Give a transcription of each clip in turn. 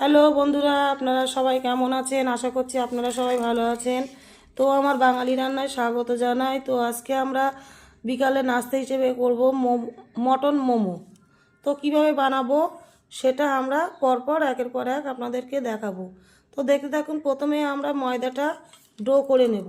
Hello বন্ধুরা, আপনারা সবাই কেমন আছেন? আশা করছি আপনারা সবাই ভালো আছেন। তো আমার বাঙালি রান্নায় স্বাগত জানাই। তো আজকে আমরা বিকালে নাস্তা হিসেবে করব মটন মোমো। তো কীভাবে বানাবো সেটা আমরা পরপর একের পর এক আপনাদেরকে দেখাবো। তো দেখতে থাকুন, প্রথমে আমরা ময়দাটা ডো করে নেব।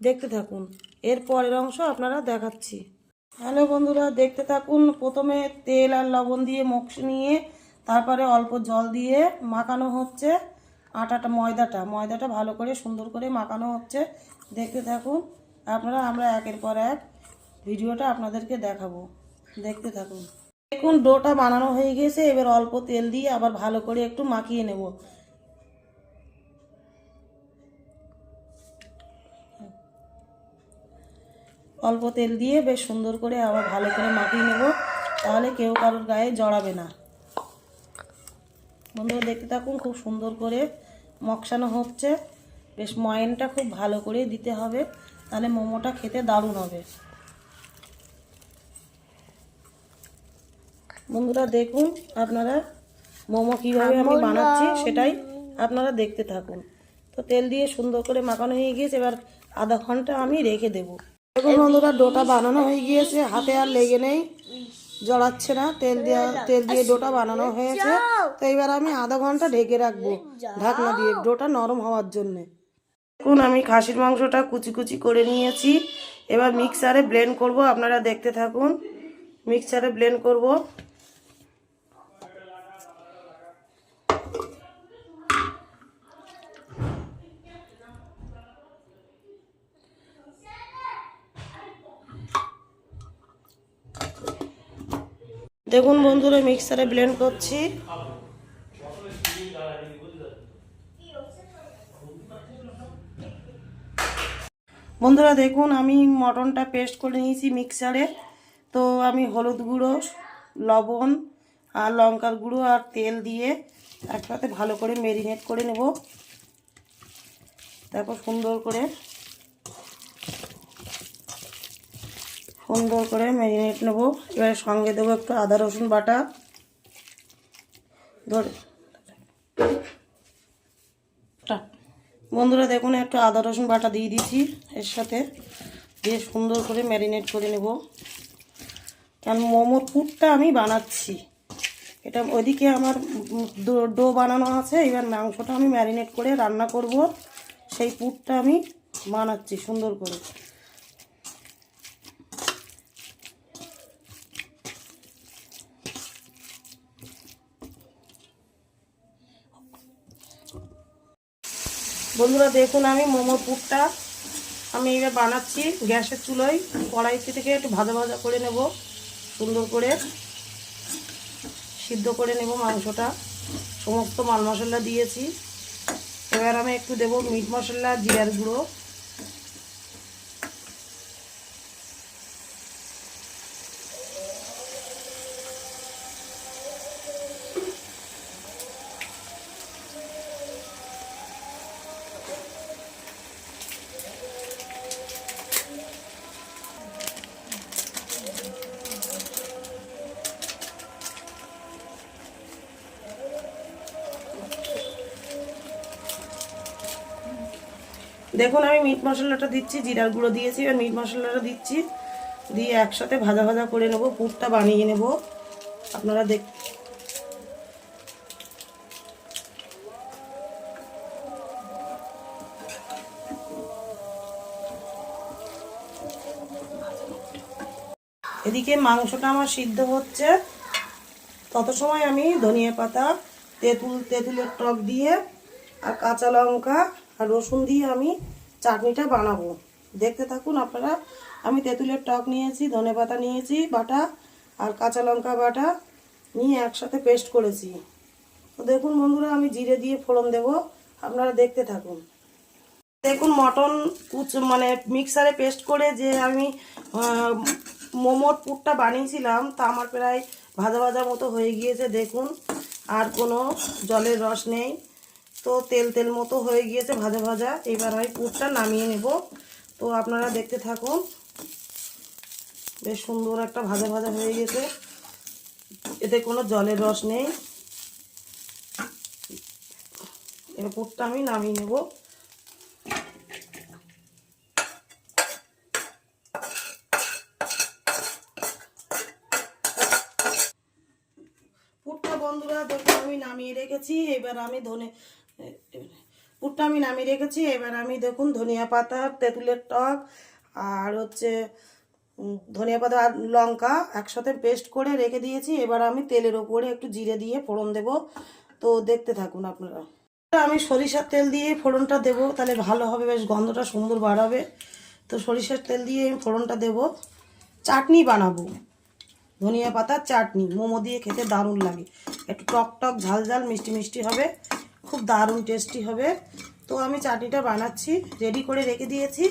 দেখতে থাকুন, এর পরের অংশ আপনারা দেখাচ্ছি। হ্যালো বন্ধুরা, দেখতে থাকুন, প্রথমে তেল আর লবণ দিয়ে মক্স নিয়ে তারপরে অল্প জল দিয়ে মাখানো হচ্ছে আটাটা, ময়দাটা। ময়দাটা ভালো করে সুন্দর করে মাখানো হচ্ছে। দেখতে থাকুন। আপনারা, আমরা একের পর এক ভিডিওটা আপনাদেরকে দেখাবো। দেখতে থাকুন। দেখুন, ডোটা বানানো হয়ে গেছে এবার অল্প তেল দিয়ে আবার ভালো করে একটু মাখিয়ে নেব। অল্প তেল দিয়ে বেশ সুন্দর করে আবার ভালো করে মাখিয়ে নেব। তাহলে কেউ কারোর গায়ে জড়াবে না। বন্ধুরা দেখতে থাকুন খুব সুন্দর করে মকসানো হচ্ছে। বেশ ময়নটা খুব ভালো করে দিতে হবে তাহলে মোমোটা খেতে দারুণ হবে। বন্ধুরা দেখুন আপনারা মোমো কীভাবে আমি বানাচ্ছি সেটাই আপনারা দেখতে থাকুন। তো তেল দিয়ে সুন্দর করে মাখানো হয়ে গিয়েছে এবার আধা ঘণ্টা আমি রেখে দেবো। দেখুন বন্ধুরা ডোটা বানানো হয়ে গিয়েছে হাতে আর লেগে নেই। জড়াচ্ছে না তেল দিয়ে তেল দিয়ে ডোটা বানানো হয়েছে। তো এবার আমি আধা ঘণ্টা ঢেকে রাখব ঢাকনা দিয়ে ডোটা নরম হওয়ার জন্যে। দেখুন আমি খাসির মাংসটা কুচি কুচি করে নিয়েছি। এবার মিক্সারে ব্লেন্ড করব আপনারা দেখতে থাকুন। মিক্সারে ব্লেন্ড করব। দেখুন বন্ধুরা মিক্সারে ব্লেন্ড করছি। বন্ধুরা, দেখুন, আমি মটনটা পেস্ট করে নিয়েছি মিক্সারে তো আমি হলুদ গুঁড়ো, লবণ আর লঙ্কার গুঁড়ো আর তেল দিয়ে একসাথে ভালো করে মেরিনেট করে নেব। তারপর সুন্দর করে সুন্দর করে ম্যারিনেট নেব। এবার সঙ্গে দেবো একটু আদা, রসুন বাটা। ধরে। বন্ধুরা দেখুন, একটু আদা, রসুন বাটা দিয়ে দিচ্ছি এর সাথে। দিয়ে সুন্দর করে ম্যারিনেট করে নেব। কারণ মোমোর পুরটা আমি বানাচ্ছি। এটা ওইদিকে আমার ডো- ডো বানানো আছে। এবার মাংসটা আমি ম্যারিনেট করে রান্না করব। সেই পুরটা আমি বানাচ্ছি সুন্দর করে। বন্ধুরা, দেখুন আমি মোমোর পুরটা। আমি এবার বানাচ্ছি গ্যাসের চুলোয়। কড়াইতে থেকে একটু ভাজা ভাজা করে নেব। সুন্দর করে সিদ্ধ করে নেব মাংসটা। সমস্ত মাল মশলা দিয়েছি। এবার আমি একটু দেব মিট মশলা, জিরার গুঁড়ো। দেখুন, আমি মিট মশলাটা দিচ্ছি, জিরার গুঁড়ো দিয়েছি, আর মিট মশলাটা দিচ্ছি। দিয়ে একসাথে ভাজা ভাজা করে নেব, পুরটা বানিয়ে নেব। আপনারা দেখ এদিকে মাংসটা আমার সিদ্ধ হচ্ছে। তত সময় আমি ধনিয়া পাতা, তেঁতুল, তেঁতুলের টক দিয়ে, আর কাঁচা লঙ্কা আর রসুন দিয়ে আমি চাটনিটা বানাবো। দেখতে থাকুন আপনারা, আমি তেঁতুলের টক নিয়েছি, ধনে পাতা নিয়েছি, বাটা আর কাঁচা লঙ্কা বাটা নিয়ে একসাথে পেস্ট করেছি। তো দেখুন বন্ধুরা, আমি জিরে দিয়ে ফোড়ন দেব, আপনারা দেখতে থাকুন। দেখুন মটন কুচ মানে মিক্সারে পেস্ট করে যে আমি মোমোর পুরটা বানিয়েছিলাম, তা আমার প্রায় ভাজা ভাজা মতো হয়ে গিয়েছে, দেখুন। আর কোনো জলের রস নেই। তো তেল তেল মতো হয়ে গিয়েছে ভাজা ভাজা। এবার আমি পুরটা নামিয়ে নেব। তো আপনারা দেখতে থাকুন, বেশ সুন্দর একটা ভাজা ভাজা হয়ে গেছে। এতে কোনো জলের রস নেই। এবার পুরটা আমি নামিয়ে নেব। পুরটা বন্ধুরা, দেখুন আমি নামিয়ে রেখেছি। এবার আমি ধনে পুরটা আমি নামিয়ে রেখেছি। এবার আমি দেখুন ধনিয়া পাতা, তেঁতুলের টক, আর হচ্ছে ধনিয়া পাতা আর লঙ্কা একসাথে পেস্ট করে রেখে দিয়েছি। এবার আমি তেলের ওপরে একটু জিরে দিয়ে ফোড়ন দেব। তো দেখতে থাকুন আপনারা। আমি সরিষার তেল দিয়ে ফোড়নটা দেবো, তাহলে ভালো হবে, বেশ গন্ধটা সুন্দর বাড়াবে। তো সরিষার তেল দিয়ে আমি ফোড়নটা দেব। চাটনি বানাবো। ধনিয়া পাতার চাটনি, মোমো দিয়ে খেতে দারুণ লাগে। একটু টক টক, ঝাল ঝাল, মিষ্টি মিষ্টি হবে। খুব দারুণ টেস্টি হবে। তো আমি চাটনিটা বানাচ্ছি রেডি করে রেখে দিয়েছি।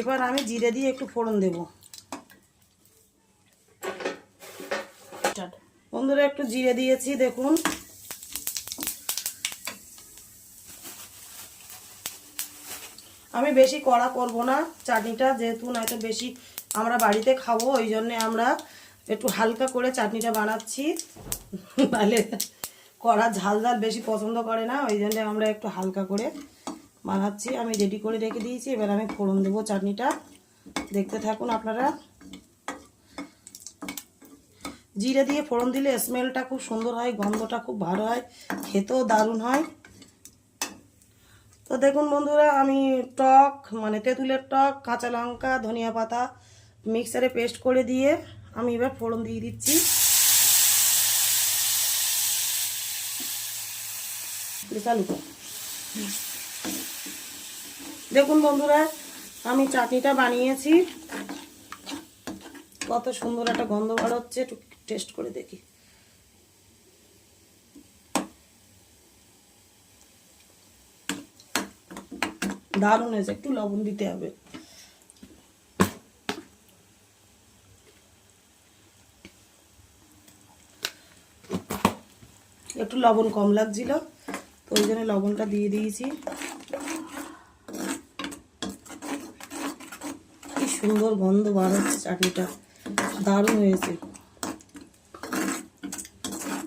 এবার আমি জিরে দিয়ে একটু ফোড়ন দেব। বন্ধুরা, একটু জিরে দিয়েছি, দেখুন। আমি বেশি কড়া করব না চাটনিটা, যেহেতু নয়তো বেশি আমরা বাড়িতে খাব, ওই জন্যে আমরা একটু হালকা করে চাটনিটা বানাচ্ছি। নাহলে কড়া ঝাল ঝাল বেশি পছন্দ করে না, ওই জন্যে আমরা একটু হালকা করে বানাচ্ছি। আমি রেডি করে রেখে দিয়েছি, এবার আমি ফোড়ন দেবো চাটনিটা। দেখতে থাকুন আপনারা। জিরে দিয়ে ফোড়ন দিলে স্মেলটা খুব সুন্দর হয়, গন্ধটা খুব ভালো হয়, খেতেও দারুণ হয়। তো দেখুন বন্ধুরা, আমি টক মানে তেঁতুলের টক, কাঁচা লঙ্কা, ধনিয়া পাতা মিক্সারে পেস্ট করে দিয়ে আমি এবার ফোড়ন দিয়ে দিচ্ছি। চালু কর। দেখুন বন্ধুরা, আমি চাটনিটা বানিয়েছি। কত সুন্দর একটা গন্ধ বার হচ্ছে, একটু টেস্ট করে দেখি। দারুণ হয়েছে, একটু লবণ দিতে হবে। একটু লবণ কম লাগছিল। তো ওই জন্য লবণটা দিয়ে দিয়েছি। কি সুন্দর গন্ধ বার হচ্ছে চাটনিটা। দারুণ হয়েছে।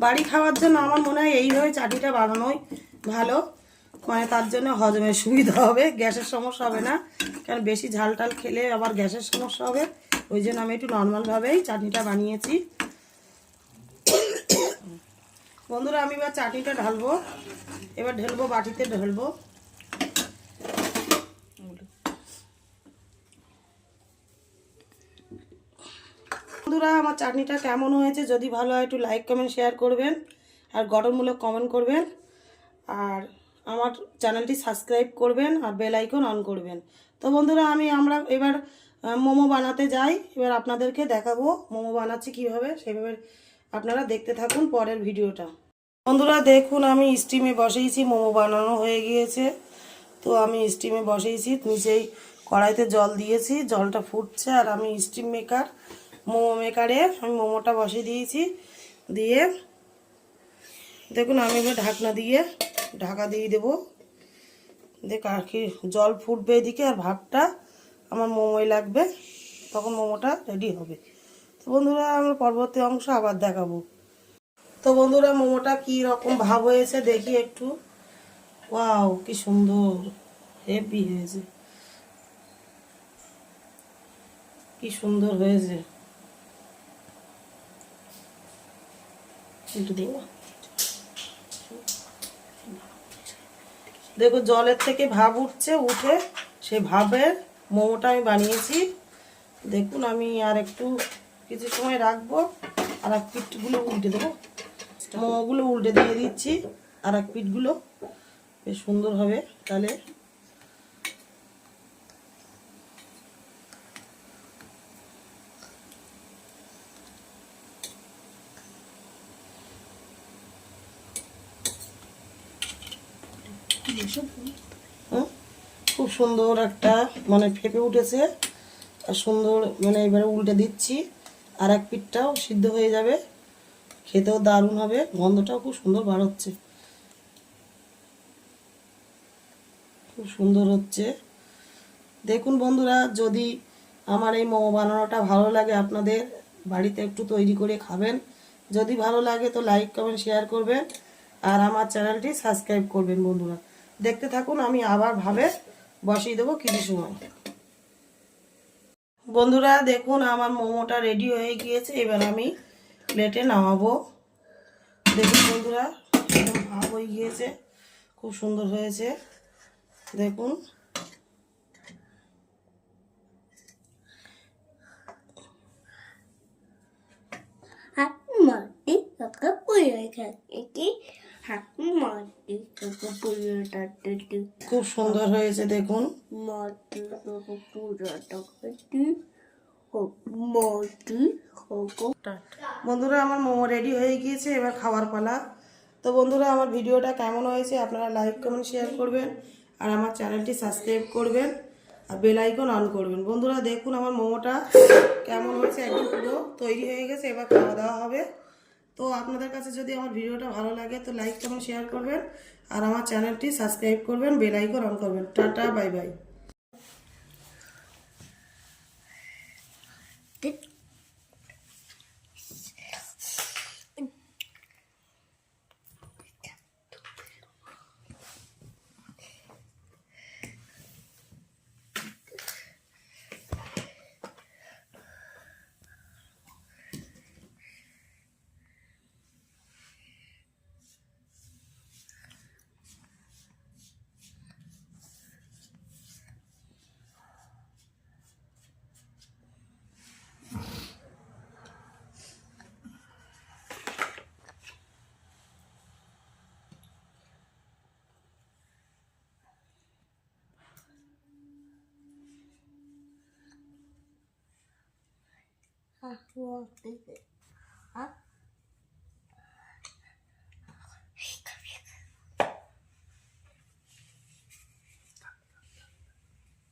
বাড়ি খাওয়ার জন্য আমার মনে হয় এইভাবে চাটনিটা বানানোই ভালো। মানে তার জন্য হজমের সুবিধা হবে, গ্যাসের সমস্যা হবে না। কারণ বেশি ঝাল টাল খেলে আবার গ্যাসের সমস্যা হবে। ওই জন্য আমি একটু নর্মালভাবেই চাটনিটা বানিয়েছি। বন্ধুরা, আমি এবার চাটনিটা ঢালবো। এবার ঢেলবো, বাটিতে ঢেলবো। বন্ধুরা, আমার চাটনিটা কেমন হয়েছে? যদি ভালো হয়, একটু লাইক কমেন্ট শেয়ার করবেন। আর গঠনমূলক কমেন্ট করবেন। আর আমার চ্যানেলটি সাবস্ক্রাইব করবেন আর বেল আইকন অন করবেন। তো বন্ধুরা, আমি আমরা এবার মোমো বানাতে যাই। এবার আপনাদেরকে দেখাবো, মোমো বানাচ্ছি কীভাবে, সেভাবে আপনারা দেখতে থাকুন পরের ভিডিওটা। বন্ধুরা, দেখুন, আমি স্টিমে বসেইছি, মোমো বানানো হয়ে গিয়েছে। তো আমি স্টিমে বসেইছি, নিচেই কড়াইতে জল দিয়েছি, জলটা ফুটছে, আর আমি স্টিম মেকার মোমো মেকারে আমি মোমোটা বসিয়ে দিয়েছি, দিয়ে দেখুন, আমি এবার ঢাকনা দিয়ে, ঢাকা দিয়ে দেবো। দেখ, আর কি জল ফুটবে এদিকে, আর ভাতটা আমার মোমোই লাগবে, তখন মোমোটা রেডি হবে। বন্ধুরা, আমার পরবর্তী অংশ আবার দেখাবো। তো বন্ধুরা, মোমোটা কি রকম ভাব হয়েছে দেখি একটু। ওয়াও, কি সুন্দর। হেভি হয়েছে। কি সুন্দর হয়েছে। একটু দেখো। জলের থেকে ভাব উঠছে, উঠে সে ভাবের মোমোটা আমি বানিয়েছি। দেখুন, আমি আর একটু কিছু সময় রাখব, আর এক পিঠগুলো উল্টে দেবো। মোমোগুলো উল্টে দিয়ে দিচ্ছি, আর এক পিঠগুলো বেশ সুন্দর হবে। তাহলে খুব সুন্দর একটা মানে ফেপে উঠেছে, আর সুন্দর মানে এবারে উল্টে দিচ্ছি। আর এক পিঠটাও সিদ্ধ হয়ে যাবে। খেতেও দারুণ হবে, গন্ধটাও খুব সুন্দর বার হচ্ছে। খুব সুন্দর হচ্ছে। দেখুন বন্ধুরা, যদি আমার এই মোমো বানানোটা ভালো লাগে, আপনাদের বাড়িতে একটু তৈরি করে খাবেন। যদি ভালো লাগে তো লাইক, কমেন্ট, শেয়ার করবেন। আর আমার চ্যানেলটি সাবস্ক্রাইব করবেন বন্ধুরা। দেখতে থাকুন, আমি আবার ভাবে বসিয়ে দেবো কিছু সময়। বন্ধুরা, দেখুন আমার মোমোটা রেডি হয়ে গিয়েছে। এবার আমি প্লেটে নামাবো। দেখুন বন্ধুরা ভাব হয়ে গিয়েছে। খুব সুন্দর হয়েছে। দেখুন। মাটি খুব সুন্দর হয়েছে, দেখুন। বন্ধুরা, আমার মোমো রেডি হয়ে গিয়েছে, এবার খাওয়ার পালা। তো বন্ধুরা, আমার ভিডিওটা কেমন হয়েছে আপনারা লাইক কমেন্ট শেয়ার করবেন আর আমার চ্যানেলটি সাবস্ক্রাইব করবেন আর বেল অন করবেন। বন্ধুরা, দেখুন আমার মোমোটা কেমন হয়েছে, একদম পুরো তৈরি হয়ে গেছে, এবার খাওয়া দাওয়া হবে। তো আপনাদের কাছে যদি আমার ভিডিওটা ভালো লাগে, তো লাইক কমেন্ট শেয়ার করবেন। আর আমার চ্যানেলটি সাবস্ক্রাইব করবেন বেল আইকন অন করবেন। টাটা বাই বাই হাত মাটি